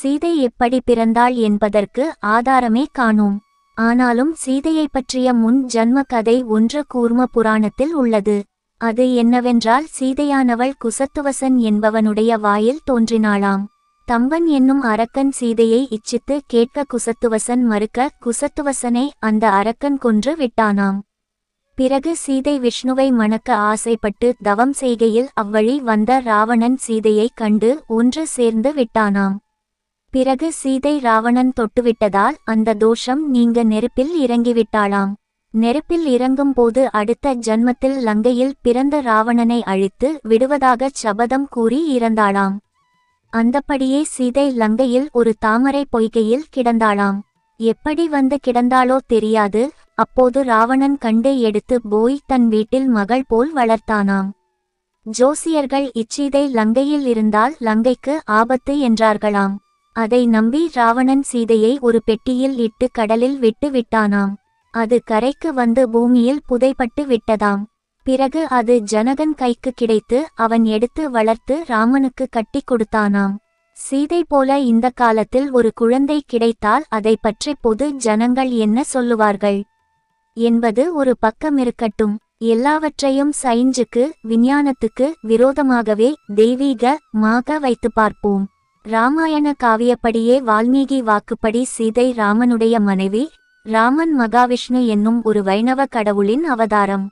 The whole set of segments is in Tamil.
சீதை எப்படி பிறந்தாள் என்பதற்கு ஆதாரமே காணோம். ஆனாலும் சீதையைப் பற்றிய முன் ஜன்ம கதை ஒன்று கூர்ம புராணத்தில் உள்ளது. அது என்னவென்றால் சீதையானவள் குசத்துவசன் என்பவனுடைய வாயில் தோன்றினாளாம். தம்பன் என்னும் அரக்கன் சீதையை இச்சித்து கேட்க குசத்துவசன் மறுக்க குசத்துவசனை அந்த அரக்கன் கொன்று விட்டானாம். பிறகு சீதை விஷ்ணுவை மணக்க ஆசைப்பட்டு தவம் செய்கையில் அவ்வழி வந்த ராவணன் சீதையைக் கண்டு ஒன்று சேர்ந்து விட்டானாம். பிறகு சீதை ராவணன் தொட்டுவிட்டதால் அந்த தோஷம் நீங்க நெருப்பில் இறங்கிவிட்டாளாம். நெருப்பில் இறங்கும்போது அடுத்த ஜன்மத்தில் லங்கையில் பிறந்த ராவணனை அழித்து விடுவதாகச் சபதம் கூறி இறந்தாளாம். அந்தப்படியே சீதை லங்கையில் ஒரு தாமரை பொய்கையில் கிடந்தாளாம். எப்படி வந்து கிடந்தாளோ தெரியாது அப்போது ராவணன் கண்டு எடுத்து போய் தன் வீட்டில் மகள் போல் வளர்த்தானாம். ஜோசியர்கள் இச்சீதை லங்கையில் இருந்தால் லங்கைக்கு ஆபத்து என்றார்களாம். அதை நம்பி ராவணன் சீதையை ஒரு பெட்டியில் இட்டு கடலில் விட்டு விட்டானாம். அது கரைக்கு வந்து பூமியில் புதைப்பட்டு விட்டதாம். பிறகு அது ஜனகன் கைக்கு கிடைத்து அவன் எடுத்து வளர்த்து ராமனுக்கு கட்டி கொடுத்தானாம். சீதை போல இந்த காலத்தில் ஒரு குழந்தை கிடைத்தால் அதை பற்றி பொது ஜனங்கள் என்ன சொல்லுவார்கள்? என்பது ஒரு பக்கம் இருக்கட்டும். எல்லாவற்றையும் சயின்ஸுக்கு விஞ்ஞானத்துக்கு விரோதமாகவே தெய்வீக மாக வைத்து பார்ப்போம். ராமாயண காவியப்படியே வால்மீகி வாக்குப்படி சீதை ராமனுடைய மனைவி ராமன் மகாவிஷ்ணு என்னும் ஒரு வைணவ கடவுளின் அவதாரம்.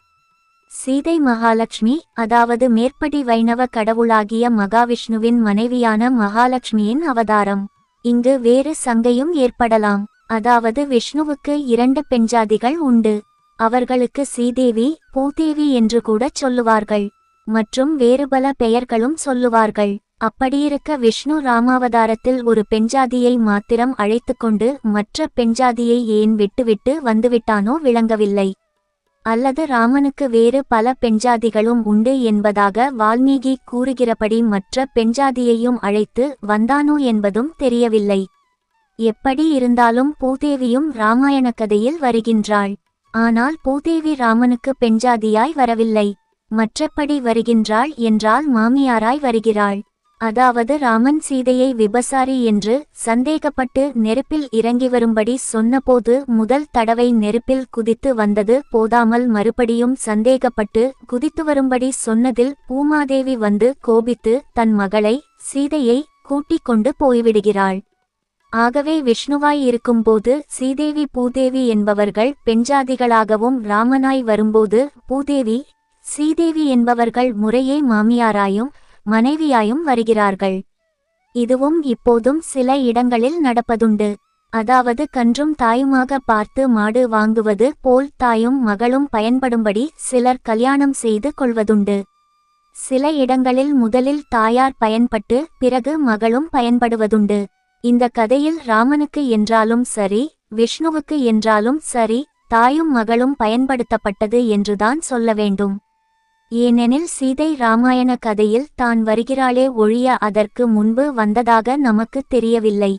சீதை மகாலட்சுமி அதாவது மேற்படி வைணவ கடவுளாகிய மகாவிஷ்ணுவின் மனைவியான மகாலட்சுமியின் அவதாரம். இங்கு வேறு சங்கையும் ஏற்படலாம். அதாவது விஷ்ணுவுக்கு இரண்டு பெண்ஜாதிகள் உண்டு. அவர்களுக்கு சீதேவி பூதேவி என்று கூட சொல்லுவார்கள். மற்றும் வேறு பல பெயர்களும் சொல்லுவார்கள். அப்படியிருக்க விஷ்ணு ராமாவதாரத்தில் ஒரு பெண்ஜாதியை மாத்திரம் அழைத்துக்கொண்டு மற்ற பெண்ஜாதியை ஏன் விட்டுவிட்டு வந்துவிட்டானோ விளங்கவில்லை. அல்லது ராமனுக்கு வேறு பல பெண்ஜாதிகளும் உண்டு என்பதாக வால்மீகி கூறுகிறபடி மற்ற பெண்ஜாதியையும் அழைத்து வந்தானோ என்பதும் தெரியவில்லை. எப்படி இருந்தாலும் பூதேவியும் ராமாயண கதையில் வருகின்றாள். ஆனால் பூதேவி ராமனுக்கு பெண்ஜாதியாய் வரவில்லை. மற்றபடி வருகின்றாள் என்றால் மாமியாராய் வருகிறாள். அதாவது ராமன் சீதையை விபசாரி என்று சந்தேகப்பட்டு நெருப்பில் இறங்கி வரும்படி சொன்னபோது முதல் தடவை நெருப்பில் குதித்து வந்தது போதாமல் மறுபடியும் சந்தேகப்பட்டு குதித்து வரும்படி சொன்னதில் பூமாதேவி வந்து கோபித்து தன் மகளை சீதையை கூட்டிக் கொண்டு போய்விடுகிறாள். ஆகவே விஷ்ணுவாய் இருக்கும்போது சீதேவி பூதேவி என்பவர்கள் பெண்ஜாதிகளாகவும் ராமனாய் வரும்போது பூதேவி சீதேவி என்பவர்கள் முறையே மாமியாராயும் மனைவியாயும் வருகிறார்கள். இதுவும் இப்போதும் சில இடங்களில் நடப்பதுண்டு. அதாவது கன்றும் தாயுமாக பார்த்து மாடு வாங்குவது போல் தாயும் மகளும் பயன்படும்படி சிலர் கல்யாணம் செய்து கொள்வதுண்டு. சில இடங்களில் முதலில் தாயார் பயன்பட்டு பிறகு மகளும் பயன்படுவதுண்டு. இந்த கதையில் ராமனுக்கு என்றாலும் சரி விஷ்ணுவுக்கு என்றாலும் சரி தாயும் மகளும் பயன்படுத்தப்பட்டது என்றுதான் சொல்ல வேண்டும். ஏனெனில் சீதை ராமாயண கதையில் தான் வருகிறாளே ஒழிய அதற்கு முன்பு வந்ததாக நமக்கு தெரியவில்லை.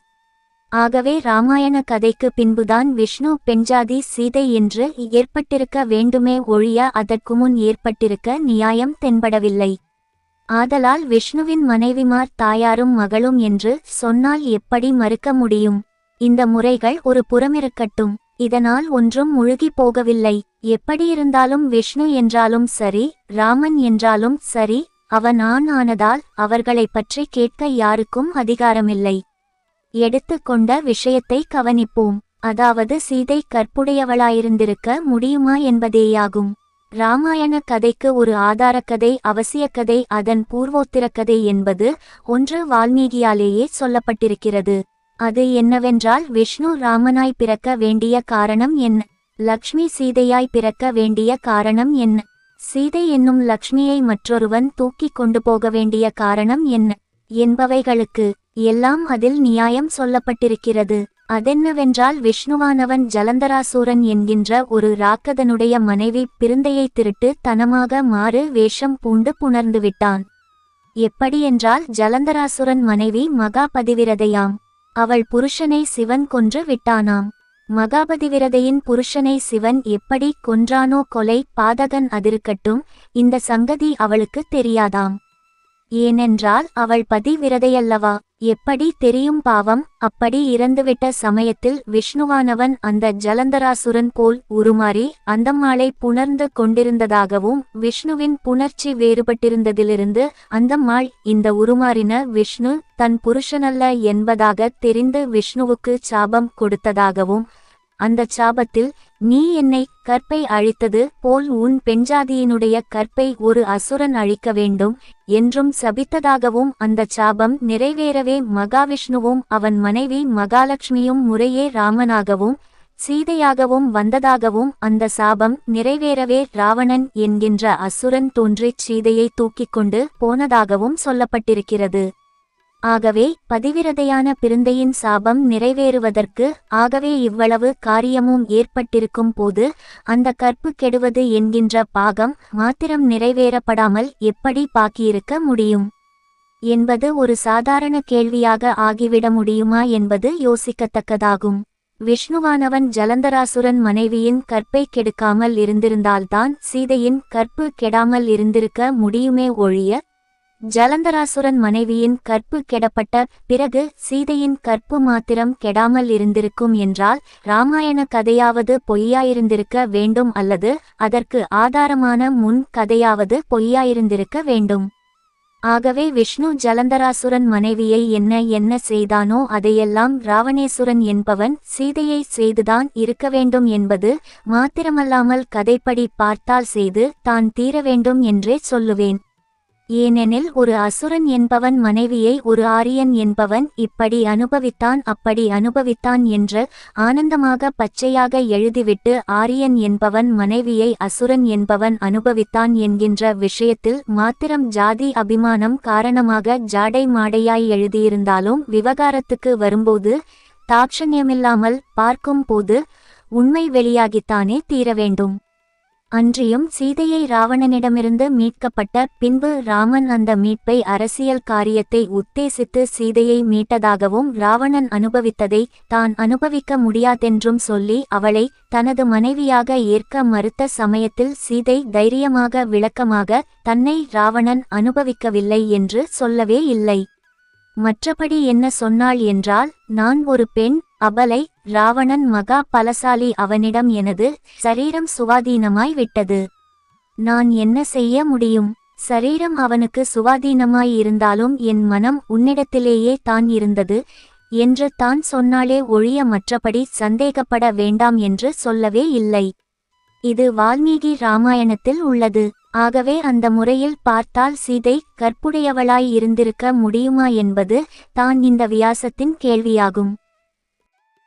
ஆகவே ராமாயண கதைக்கு பின்புதான் விஷ்ணு பெண்ஜாதி சீதை என்று ஏற்பட்டிருக்க வேண்டுமே ஒழிய அதற்கு முன் ஏற்பட்டிருக்க நியாயம் தென்படவில்லை. ஆதலால் விஷ்ணுவின் மனைவிமார் தாயாரும் மகளும் என்று சொன்னால் எப்படி மறுக்க முடியும்? இந்த முறைகள் ஒரு புறமிருக்கட்டும் இதனால் ஒன்றும் முழுகி போகவில்லை. எப்படியிருந்தாலும் விஷ்ணு என்றாலும் சரி ராமன் என்றாலும் சரி அவன் ஆண் ஆனதால் அவர்களைப் பற்றி கேட்க யாருக்கும் அதிகாரமில்லை. எடுத்துக்கொண்ட விஷயத்தை கவனிப்போம். அதாவது சீதை கற்புடையவளாயிருந்திருக்க முடியுமா என்பதேயாகும். ராமாயண கதைக்கு ஒரு ஆதாரக்கதை அவசியக்கதை அதன் பூர்வோத்திரக்கதை என்பது ஒன்று வால்மீகியாலேயே சொல்லப்பட்டிருக்கிறது. அது என்னவென்றால் விஷ்ணு ராமனாய் பிறக்க வேண்டிய காரணம் என்ன லக்ஷ்மி சீதையாய் பிறக்க வேண்டிய காரணம் என்ன சீதை என்னும் லக்ஷ்மியை மற்றொருவன் தூக்கிக் கொண்டு போக வேண்டிய காரணம் என்ன என்பவைகளுக்கு எல்லாம் அதில் நியாயம் சொல்லப்பட்டிருக்கிறது. அதென்னவென்றால் விஷ்ணுவானவன் ஜலந்தராசூரன் என்கின்ற ஒரு ராக்கதனுடைய மனைவி பிருந்தையை திருட்டு தனமாக மாறு வேஷம் பூண்டு புணர்ந்து விட்டான் எப்படியென்றால் ஜலந்தராசுரன் மனைவி மகாபதிவிரதையாம் அவள் புருஷனை சிவன் கொன்று விட்டானாம். மகாபதிவிரதையின் புருஷனை சிவன் எப்படி கொன்றானோ கொலை பாதகன் அதிருக்கட்டும். இந்த சங்கதி அவளுக்கு தெரியாதாம். ஏனென்றால் அவள் பதிவிரதையல்லவா? எப்படி தெரியும் பாவம்? அப்படி இறந்துவிட்ட சமயத்தில் விஷ்ணுவானவன் அந்த ஜலந்தராசுரன் போல் உருமாறி அந்தம்மாளை புணர்ந்து கொண்டிருந்ததாகவும் விஷ்ணுவின் புணர்ச்சி வேறுபட்டிருந்ததிலிருந்து அந்தம்மாள் இந்த உருமாறின விஷ்ணு தன் புருஷனல்ல என்பதாக தெரிந்து விஷ்ணுவுக்கு சாபம் கொடுத்ததாகவும் அந்த சாபத்தில் நீ என்னை கற்பை அழித்தது போல் உன் பெண்ஜாதியினுடைய கற்பை ஒரு அசுரன் அழிக்க வேண்டும் என்றும் சபித்ததாகவும் அந்த சாபம் நிறைவேறவே மகாவிஷ்ணுவும் அவன் மனைவி மகாலட்சுமியும் முறையே ராமனாகவும் சீதையாகவும் வந்ததாகவும் அந்த சாபம் நிறைவேறவே ராவணன் என்கின்ற அசுரன் தோன்றிச் சீதையை தூக்கிக் கொண்டு போனதாகவும் சொல்லப்பட்டிருக்கிறது. ஆகவே பதிவிரதையான பிருந்தையின் சாபம் நிறைவேறுவதற்கு ஆகவே இவ்வளவு காரியமும் ஏற்பட்டிருக்கும் போது அந்த கற்பு கெடுவது என்கின்ற பாகம் மாத்திரம் நிறைவேறப்படாமல் எப்படி பாக்கியிருக்க முடியும்? என்பது ஒரு சாதாரண கேள்வியாக ஆகிவிட முடியுமா என்பது யோசிக்கத்தக்கதாகும். விஷ்ணுவானவன் ஜலந்தராசுரன் மனைவியின் கற்பை கெடுக்காமல் இருந்திருந்தால்தான் சீதையின் கற்பு கெடாமல் இருந்திருக்க முடியுமே ஒழிய ஜலந்தராசுரன் மனைவியின் கற்பு கெடப்பட்ட பிறகு சீதையின் கற்பு மாத்திரம் கெடாமல் இருந்திருக்கும் என்றால் ராமாயண கதையாவது பொய்யாயிருந்திருக்க வேண்டும் அல்லது அதற்கு ஆதாரமான முன் கதையாவது பொய்யாயிருந்திருக்க வேண்டும். ஆகவே விஷ்ணு ஜலந்தராசுரன் மனைவியை என்ன என்ன செய்தானோ அதையெல்லாம் ராவணேசுரன் என்பவன் சீதையை செய்துதான் இருக்க வேண்டும் என்பது மாத்திரமல்லாமல் கதைப்படி பார்த்தால் செய்து தான் தீர வேண்டும் என்றே சொல்லுவேன். ஏனெனில் ஒரு அசுரன் என்பவன் மனைவியை ஒரு ஆரியன் என்பவன் இப்படி அனுபவித்தான் அப்படி அனுபவித்தான் என்று ஆனந்தமாக பச்சையாக எழுதிவிட்டு ஆரியன் என்பவன் மனைவியை அசுரன் என்பவன் அனுபவித்தான் என்கின்ற விஷயத்தில் மாத்திரம் ஜாதி அபிமானம் காரணமாக ஜாடை மாடையாய் எழுதியிருந்தாலும் விவகாரத்துக்கு வரும்போது தாட்சண்யமில்லாமல் பார்க்கும் போது உண்மை வெளியாகித்தானே தீர வேண்டும். அன்றியும் சீதையை ராவணனிடமிருந்து மீட்கப்பட்ட பின்பு ராமன் அந்த மீட்பை அரசியல் காரியத்தை உத்தேசித்து சீதையை மீட்டதாகவும் ராவணன் அனுபவித்ததை தான் அனுபவிக்க முடியாதென்றும் சொல்லி அவளை தனது மனைவியாக ஏற்க மறுத்த சமயத்தில் சீதை தைரியமாக விளக்கமாக தன்னை ராவணன் அனுபவிக்கவில்லை என்று சொல்லவே இல்லை. மற்றபடி என்ன சொன்னாள் என்றால் நான் ஒரு பெண் அபலை ராவணன் மகா பலசாலி அவனிடம் எனது சரீரம் சுவாதீனமாய் விட்டது. நான் என்ன செய்ய முடியும்? சரீரம் அவனுக்கு சுவாதீனமாய் இருந்தாலும் என் மனம் உன்னிடத்திலேயே தான் இருந்தது என்று தான் சொன்னாலே ஒழிய மற்றபடி சந்தேகப்பட வேண்டாம் என்று சொல்லவே இல்லை. இது வால்மீகி ராமாயணத்தில் உள்ளது. ஆகவே அந்த முறையில் பார்த்தால் சீதை கற்புடையவளாய் இருந்திருக்க முடியுமா என்பது தான் இந்த வியாசத்தின் கேள்வியாகும்.